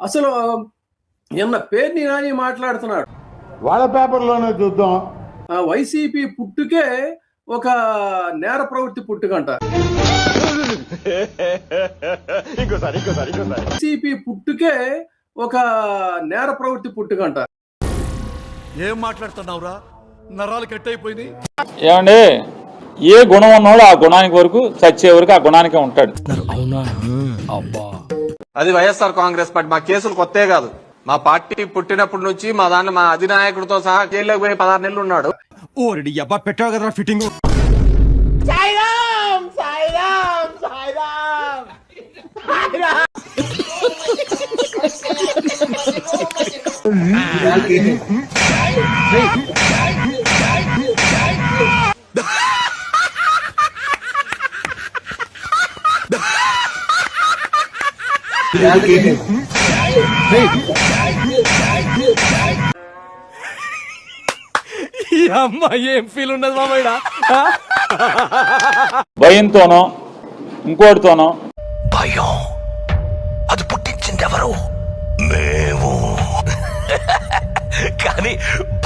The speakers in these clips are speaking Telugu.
అసలు నిన్న పేర్ని నాని మాట్లాడుతున్నాడు. వాళ్ళ పేపర్లోనే చూద్దాం. ఆ వైసీపీ పుట్టుకే ఒక నేర ప్రవృత్తి పుట్టుకంట. వైసీపీ పుట్టుకే ఒక నేర ప్రవృత్తి పుట్టుకంట. ఏం మాట్లాడుతున్నావురా? నరాలు కట్ అయిపోయినాయి ఏమండి? ఏ గుణం ఉన్నవాడు ఆ గుణానికి వరకు చచ్చే వరకు ఆ గుణానికే ఉంటాడు. అది వైఎస్ఆర్ కాంగ్రెస్ పార్టీ. మా కేసులు కొత్తే కాదు. మా పార్టీ పుట్టినప్పటి నుంచి మా దాన్ని మా అధినాయకుడితో సహా జైల్లోకి పోయి పదహారు నెలలు ఉన్నాడు. ఓరెడి అబ్బా పెట్టావు కదరా ఫిట్టింగ్? అమ్మ ఏం ఫీల్ ఉండదు మామయ్య భయంతోనో ఇంకోటితోనో. భయం. అది పుట్టించింది ఎవరు మేము. కానీ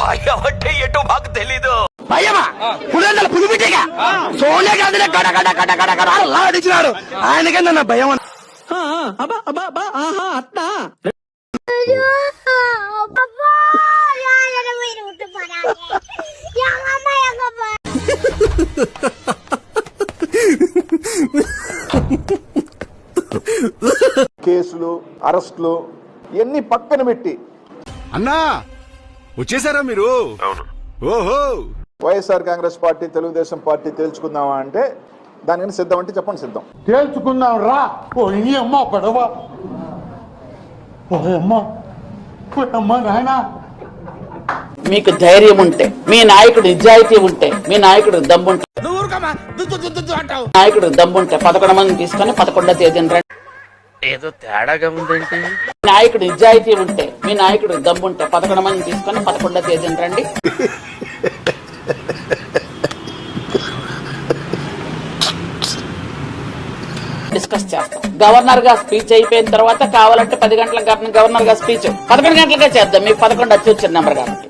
భయం అంటే ఎటో మాకు తెలీదు. భయమా? పులిందల పులిపిటిగా సోనే కాదులే గడ గడ గడ గడ గడ అలా అడిచినాడు ఆయనకన్నా నా భయం కేసులు అరెస్టులు ఇవన్నీ పక్కన పెట్టి. అన్నా వచ్చేసారా మీరు? ఓహో. YSR Congress party Telugu Desam party తేల్చుకుందామా అంటే దానికని సిద్ధం అంటే చెప్పండి సిద్ధం. తేల్చుకుందాం రా. ఓ ఈ అమ్మ పడవ. ఓ అమ్మ. ఓ అమ్మ నాయనా మీకు ధైర్యం ఉంటే మీ నాయకుడు నిజాయితీ ఉంటే మీ నాయకుడు దమ్ముంటే నాయకుడు దమ్ముంటే పదకొండు మందిని తీసుకొని పదకొండో తేదీన రండి. ఏదో తేడాగా ఉందేంటి నాయకుడు నిజాయితీ ఉంటే మీ నాయకుడు దమ్ముంటే పదకొండు మందిని తీసుకొని పదకొండో తేదీన రండి. డిస్కస్ చేస్తాం. గవర్నర్గా స్పీచ్ అయిపోయిన తర్వాత కావాలంటే పది గంటలకు గవర్నర్ గవర్నర్గా స్పీచ్. పదకొండు గంటలకే చేద్దాం. మీకు పదకొండు వచ్చి వచ్చిన నెంబర్ కాబట్టి.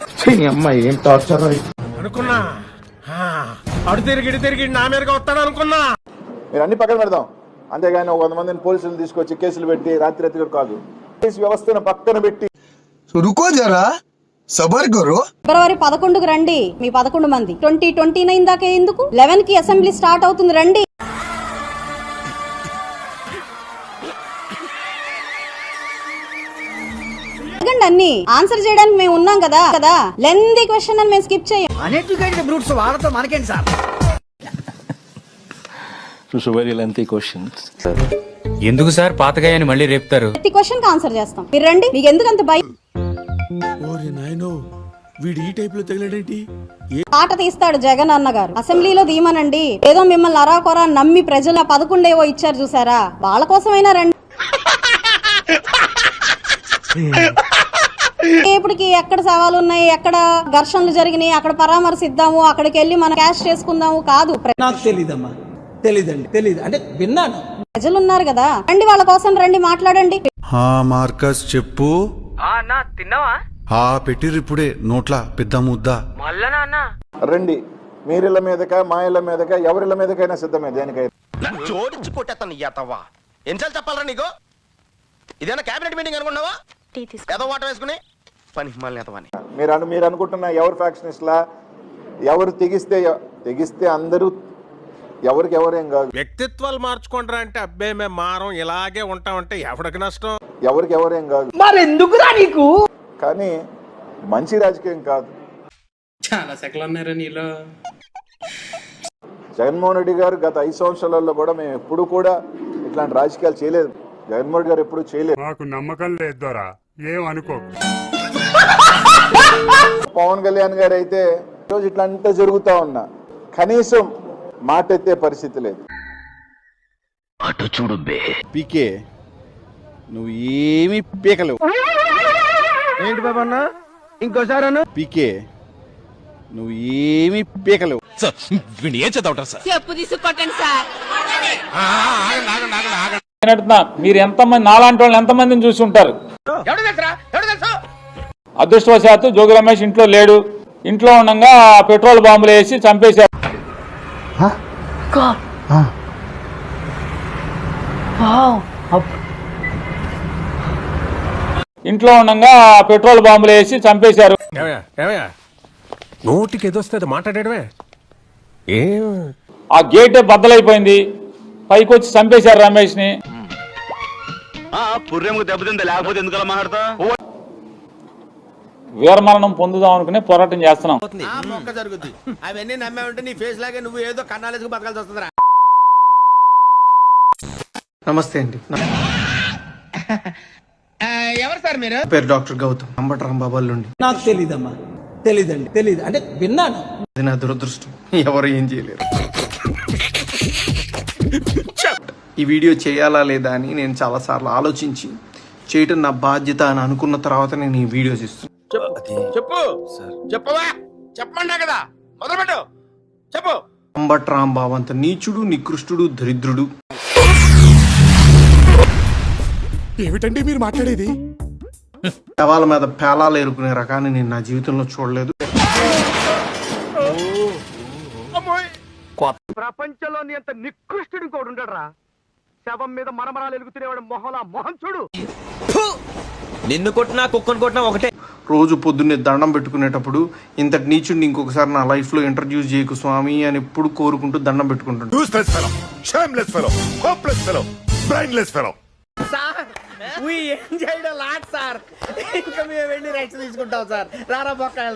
అనుకున్నా? అడు తిరిగి ఇటు తిరిగి నా మీదగా వస్తాడు అనుకున్నా? మీరు అన్ని పక్కన పెడదాం. అంతేగాని ఒక వంద మందిని పోలీసులు తీసుకొచ్చి కేసులు పెట్టి రాత్రి రాత్రి కాదు. పోలీస్ వ్యవస్థను పక్కన పెట్టి రుకో జరా. సబర్ కరో ఫిబ్రవరి పదకొండుకు రండి. మీ పదకొండు మంది. ట్వంటీ ట్వంటీ నైన్ దాకా ఎందుకు? లెవెన్కి అసెంబ్లీ స్టార్ట్ అవుతుంది. రండి. అన్ని ఆన్సర్ చేయడానికి మేము ఉన్నాం కదా కదా? లెంది క్వశ్చన్ అని మేము స్కిప్ చేయం. అన్ఎడ్యుకేటెడ్ బ్రూట్స్ వాళ్ళతో మనకేంటి సార్? ఎందుకు సార్? పాతగాయని మళ్ళీ రేపుతారు. ప్రతి క్వశ్చన్కి ఆన్సర్ చేస్తాం. మీరు రండి మీకు ఎందుకు అంత భయం? ఓరే నాయనో వీడు ఈ టైప్లో తగిలాడేంటి పాట తీస్తాడు జగన్ అన్న గారు అసెంబ్లీలో దీమనండి ఏదో మిమ్మల్ని అరాకొరా నమ్మి ప్రజల పదకొండేవో ఇచ్చారు చూసారా? వాళ్ళ కోసమైనా రండి. ఇప్పటికి ఎక్కడ సవాలు ఉన్నాయి ఎక్కడ ఘర్షణలు జరిగినాయి అక్కడ పరామర్శిద్దాము అక్కడికి వెళ్ళి మనం క్యాష్ చేసుకుందాము కాదు. నాకు తెలీదమ్మా. తెలీదండి తెలీదు. అంటే విన్నాను. ప్రజలు ఉన్నారు కదా. రండి వాళ్ళ కోసం రండి మాట్లాడండి. మార్కస్ చెప్పు. అన్నా తిన్నావా? హా పెట్టిరిప్పుడే నోట్ల పెద్ద ముద్ద. మళ్ళా నాన్న? రండి. మీరిళ్ళ మీదక మా ఇళ్ళ మీదక ఎవరిళ్ళ మీదకైనా సిద్ధమే దేనికైనా. జోడించి కొట్టేస్తాను ఎతవా ఎన్నిసార్లు చెప్పాలరా నీకు? ఇదేనా క్యాబినెట్ మీటింగ్ అనుకున్నావా ఎదో వాటర్ వేసుకుని? పని ఎతవని మీరు అను మీరు అనుకుంటున్న ఎవరు ఫ్యాక్షనిస్ట్లా? ఎవరు తెగిస్తే తెగిస్తే అందరూ ఎవరికి ఎవరేం కాదు. వ్యక్తిత్వాలు మార్చుకుంటారా అంటే అబ్బే మేము మారం ఇలాగే ఉంటామంటే ఎవడికి నష్టం? ఎవరికి ఎవరేం కాదు. మరి ఎందుకురా నీకు? కానీ మంచి రాజకీయం కాదు. చాలా సెకలు ఉన్నారా నీలో. జగన్మోహన్ రెడ్డి గారు గత ఐదు సంవత్సరాలలో కూడా మేము ఎప్పుడు కూడా ఇట్లాంటి రాజకీయాలు చేయలేదు. జగన్మోహన్ రెడ్డి గారు ఎప్పుడు చేయలేదు. నాకు నమ్మకం లేదు ఏం అనుకో పవన్ కళ్యాణ్ గారు అయితే రోజు ఇట్లా అంతా జరుగుతా ఉన్నా. కనీసం మాట ఎత్తే పరిస్థితి లేదు. అటు చూడు బే. పీకే నువ్వు ఏమి పీకలేవు. ఏంటి బాబా ఇంకోసారి అన్న? పీకే నువ్వు ఏమి పీకలేవు. చెప్పు తీసుకొట్టండి సార్. నేను అడుగుతున్నా, మీరు ఎంతమంది నాలాంటి వాళ్ళు ఎంతమందిని చూసి ఉంటారు? అదృష్టవశాత్తు జోగి రమేష్ ఇంట్లో లేడు. ఇంట్లో ఉండగా పెట్రోల్ బాంబులు వేసి చంపేశారు ఇంట్లో ఉండగా పెట్రోల్ బాంబులు వేసి చంపేశారు. ఏమయ్యా? ఏమయ్యా? నోటికి మాట్లాడేయడమే? ఏం? ఆ గేట్ బద్దలైపోయింది. పైకి వచ్చి చంపేశారు రమేష్ని పుర్రెముకు దెబ్బతింది లేకపోతే ఎందుకలా మాట్లాడతా వీరమరణం పొందుదాం అనుకునే పోరాటం చేస్తున్నాం. జరుగుద్ది. అవన్నీ నమ్మే ఉంటే నీ ఫేస్ లాగే నువ్వు ఏదో కన్నాలేసుకు బతకాల్సి వస్తుందిరా. నమస్తే అండి. ఎవరు సార్ మీరు? పేరు డాక్టర్ గౌతమ్. అంబట రాంబాబాల్ నుండి నాకు తెలీదమ్మా. తెలీదండి తెలీదు. అంటే విన్నాను. అది నా దురదృష్టం. ఎవరు ఏం చేయలేరు. ఈ వీడియో చేయాలా లేదా అని నేను చాలా సార్లు ఆలోచించి చేయటం నా బాధ్యత అని అనుకున్న తర్వాత నేను ఈ వీడియో చేస్తున్నాను చెప్పు. చెప్పవా? చెప్పమంటా కదా. మొదలుపెట్టు. చెప్పు. అంబట్ రాంబాబు అంత నీచుడు నికృష్టుడు దరిద్రుడు. ఏమిటండి మీరు మాట్లాడేది? శవాల మీద పేలాలు ఏరుకునే రకాన్ని నేను నా జీవితంలో చూడలేదు. ప్రపంచంలోని అంత నికృష్టుడు ఇంకోటి ఉంటాడరా శవం మీద మరమరాలు ఎలుగుతునేవాడు మొహలా మొహం చూడు. నిన్ను కొట్టినా కుక్కను కొట్టినా ఒకటే రోజు పొద్దున్నే దండం పెట్టుకునేటప్పుడు ఇంతటి నీచుడిని ఇంకొకసారి నా లైఫ్లో ఇంట్రడ్యూస్ చేయకు స్వామి అని ఎప్పుడు కోరుకుంటూ దండం పెట్టుకుంటాను ఏం చేయడం లాట్ సార్ ఇంకా మేము వెళ్ళి రెక్స్ తీసుకుంటాం సార్ రారా బొక్క